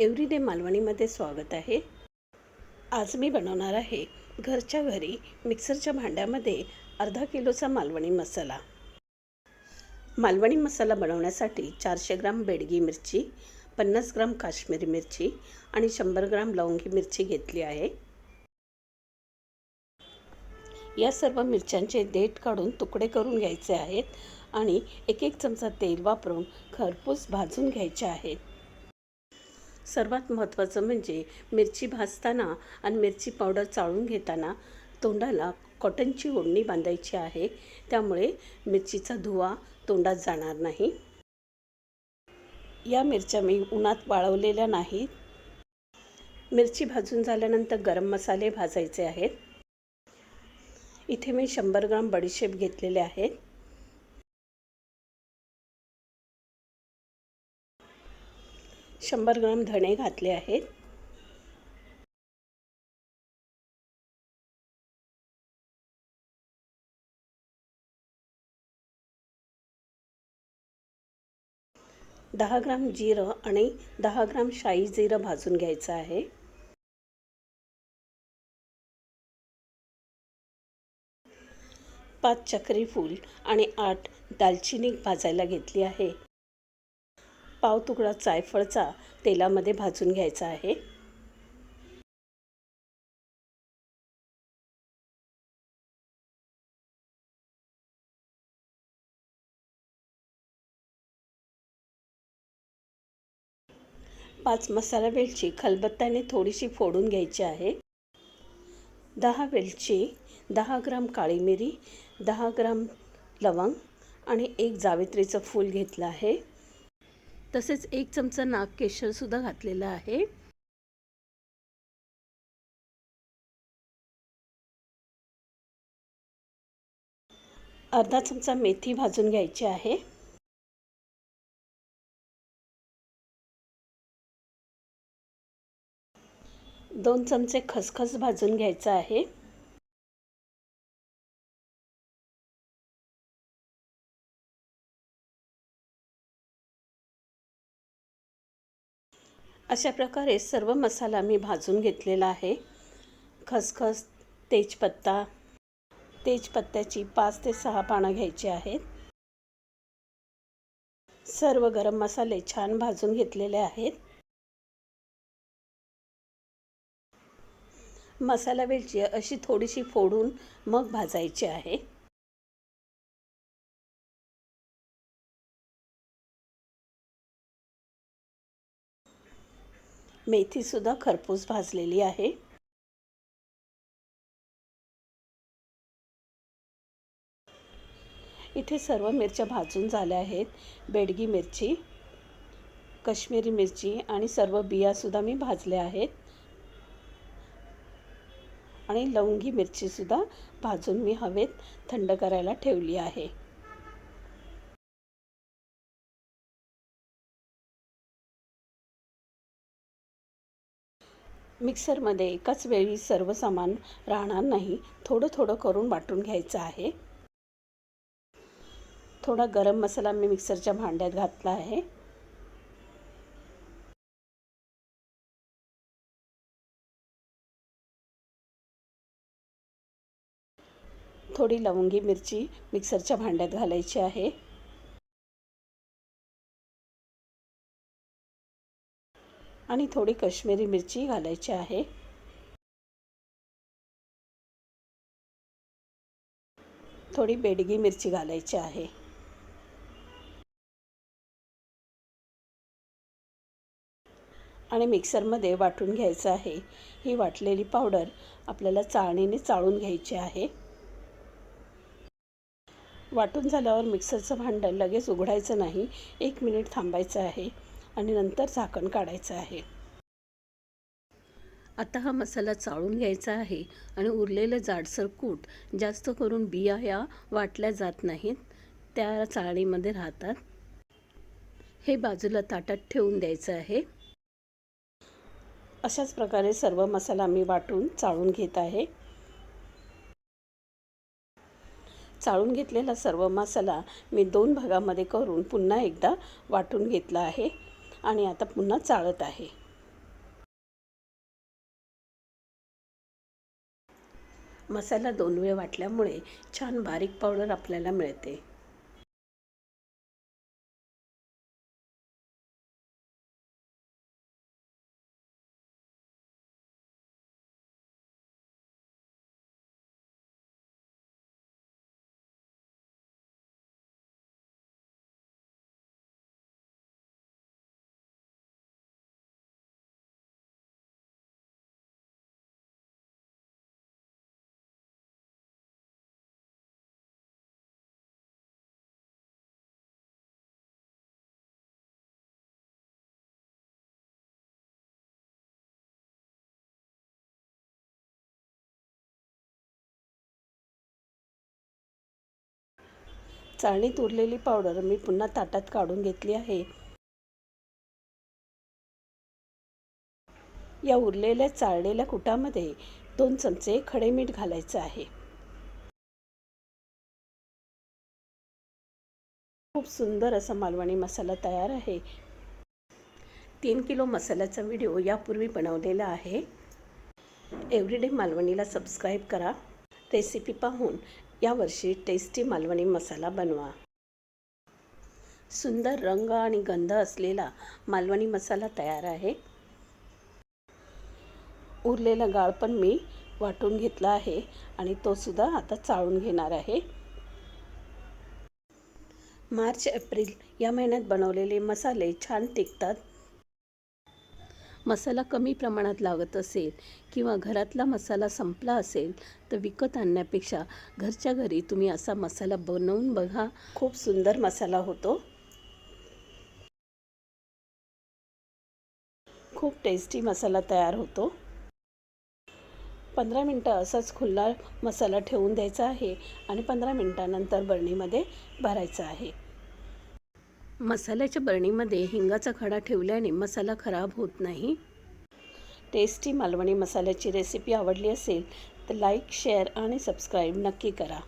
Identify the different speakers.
Speaker 1: Everyday मालवणीमध्ये स्वागत आहे. आज मी बनवणार आहे घरच्या घरी मिक्सरच्या भांड्यामध्ये अर्धा किलोचा मालवणी मसाला. मालवणी मसाला बनवण्यासाठी चारशे ग्राम बेडगी मिरची पन्नास ग्राम काश्मीरी मिरची आणि शंभर ग्राम लवंगी मिरची घेतली आहे. या सर्व मिरच्यांचे देठ काढून तुकडे करून घ्यायचे आहेत आणि एक एक चमचा तेल वापरून खरपूस भाजून घ्यायचे आहेत. सर्वात महत्त्वाचं म्हणजे मिरची भाजताना आणि मिरची पावडर चाळून घेताना तोंडाला कॉटनची ओढणी बांधायची आहे. त्यामुळे मिरचीचा धुवा तोंडात जाणार नाही. या मिरच्या मी उन्हात वाळवलेल्या नाहीत. मिरची भाजून झाल्यानंतर गरम मसाले भाजायचे आहेत. इथे मी शंभर ग्राम बडीशेप घेतलेले आहेत. शंभर ग्राम धणे घातले आहेत. दहा ग्राम जिरं आणि दहा ग्राम शाई जिरं भाजून घ्यायचं आहे. पाच चक्री फूल आणि आठ दालचिनी भाजायला घेतली आहे. पाव तुकडा जायफळचा तेलामध्ये भाजून घ्यायचा आहे. पाच मसाला वेलची खलबत्त्याने थोडीशी फोडून घ्यायची आहे. दहा वेलची दहा ग्राम काळी मिरी दहा ग्राम लवंग आणि एक जावित्रीचं फूल घेतलं आहे. तसेच एक चमचा नाग केशरसुद्धा घातलेला आहे. अर्धा चमचा मेथी भाजून घ्यायची आहे. दोन चमचे खसखस भाजून घ्यायचं आहे. अशा प्रकारे सर्व मसाला मी भाजून घेतलेला आहे. खसखस तेजपत्ता तेजपत्त्याची पाच ते सहा पानं घ्यायची आहेत. सर्व गरम मसाले छान भाजून घेतलेले आहेत. मसाला वेलची अशी थोडीशी फोडून मग भाजायची आहे. मेथीसुद्धा खरपूस भाजलेली आहे. इथे सर्व मिरच्या भाजून झाल्या आहेत. बेडगी मिरची कश्मीरी मिरची आणि सर्व बियासुद्धा मी भाजल्या आहेत. आणि लवंगी मिरचीसुद्धा भाजून मी हवेत थंड करायला ठेवली आहे. मिक्सरमध्ये एकाच वेळी सर्व सामान राहणार नाही. थोडं थोडं करून वाटून घ्यायचं आहे. थोडा गरम मसाला मी मिक्सरच्या भांड्यात घातला आहे. थोडी लवंगी मिरची मिक्सरच्या भांड्यात घालायची आहे. आणि थोडी कश्मीरी मिरची घालायची आहे. थोडी बेडगी मिरची घालायची आहे. आणि मिक्सरमध्ये वाटून घ्यायचं आहे. ही वाटलेली पावडर आपल्याला चाळणीने चाळून घ्यायची आहे. वाटून झाल्यावर मिक्सरचं भांडण लगेच उघडायचं नाही. एक मिनिट थांबायचं आहे. आणि नंतर झाकण काढायचं आहे. आता हा मसाला चाळून घ्यायचा आहे आणि उरलेलं जाडसर कूट जास्त करून बिया या वाटल्या जात नाहीत त्या चाळणीमध्ये राहतात. हे बाजूला ताटात ठेवून द्यायचं आहे. अशाच प्रकारे सर्व मसाला मी वाटून चाळून घेत आहे. चाळून घेतलेला सर्व मसाला मी दोन भागामध्ये करून पुन्हा एकदा वाटून घेतला आहे. आणि आता पुन्हा चाळत आहे. मसाला दोन वेळ वाटल्यामुळे छान बारीक पावडर आपल्याला मिळते. चाळणीत उरलेली पावडर मी पुन्हा ताटात काढून घेतली आहे. या उरलेल्या चाळलेल्या कुटामध्ये दोन चमचे खडे मीठ घालायचं आहे. खूप सुंदर असा मालवणी मसाला तयार आहे. तीन किलो मसाल्याचा व्हिडिओ यापूर्वी बनवलेला आहे. एव्हरीडे मालवणीला सबस्क्राईब करा. रेसिपी पाहून यावर्षी टेस्टी मालवणी मसाला बनवा. सुंदर रंग आणि गंध असलेला मालवणी मसाला तयार आहे. उरलेला गाळ पण मी वाटून घेतला आहे आणि तो सुद्धा आता चाळून घेणार आहे. मार्च एप्रिल या महिन्यात बनवलेले मसाले छान टिकतात. मसाला कमी प्रमाणात लागत असेल किंवा घरातला मसाला संपला असेल तर विकत आणण्यापेक्षा घरच्या घरी तुम्ही असा मसाला बनवून बघा. खूप सुंदर मसाला होतो. खूप टेस्टी मसाला तयार होतो. पंधरा मिनटं असाच खुल्ला मसाला ठेवून द्यायचा आहे आणि पंधरा मिनटानंतर बरणीमध्ये भरायचा आहे. मसाल्याच्या बरणीमध्ये हिंगाचा खडा ठेवल्याने मसाला खराब होत नाही. टेस्टी मालवणी मसाल्याची रेसिपी आवडली असेल तर लाईक शेअर आणि सबस्क्राईब नक्की करा.